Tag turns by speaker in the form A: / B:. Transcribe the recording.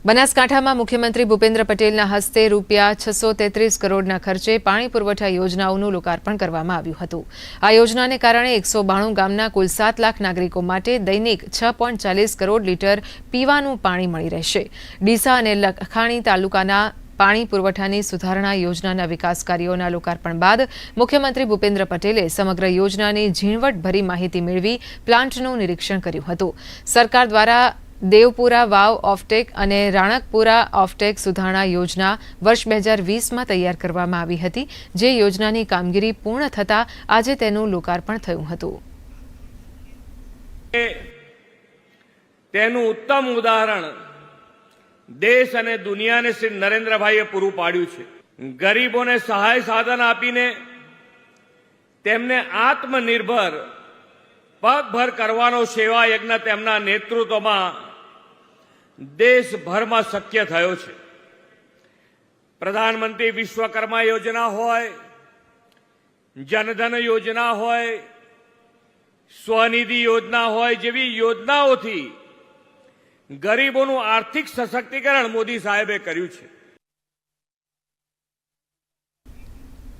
A: બનાસકાંઠામાં મુખ્યમંત્રી ભૂપેન્દ્ર પટેલના હસ્તે રૂપિયા છસો તેત્રીસ કરોડના ખર્ચે પાણી પુરવઠા યોજનાઓનું લોકાર્પણ કરવામાં આવ્યું હતું. આ યોજનાને કારણે એકસો બાણું ગામના કુલ સાત લાખ નાગરિકો માટે દૈનિક છ પોઈન્ટ ચાલીસ કરોડ લીટર પીવાનું પાણી મળી રહેશે. ડીસા અને લખાણી તાલુકાના પાણી પુરવઠાની સુધારણા યોજનાના વિકાસ કાર્યોના લોકાર્પણ બાદ મુખ્યમંત્રી ભૂપેન્દ્ર પટેલે સમગ્ર યોજનાની ઝીણવટભરી માહિતી મેળવી પ્લાન્ટનું નિરીક્ષણ કર્યું હતું. સરકાર દ્વારા દેવપુરા વાવ ઓફટેક અને રાણકપુરા ઓફટેક સુધારણા યોજના વર્ષ બે હજાર વીસમાં તૈયાર કરવામાં આવી હતી, જે યોજનાની કામગીરી પૂર્ણ થતાં આજે તેનું લોકાર્પણ થયું હતું.
B: તેનું ઉત્તમ ઉદાહરણ દેશ અને દુનિયાને શ્રી નરેન્દ્રભાઈએ પૂરું પાડ્યું છે. ગરીબોને સહાય સાધન આપીને તેમને આત્મનિર્ભર, પગભર કરવાનો સેવા યજ્ઞ તેમના નેતૃત્વમાં દેશભરમાં શક્ય થયો છે. પ્રધાનમંત્રી વિશ્વકર્મા યોજના હોય, જનધન યોજના હોય, સ્વનિધિ યોજના હોય જેવી યોજનાઓથી ગરીબોનું આર્થિક સશક્તિકરણ મોદી સાહેબે કર્યું છે.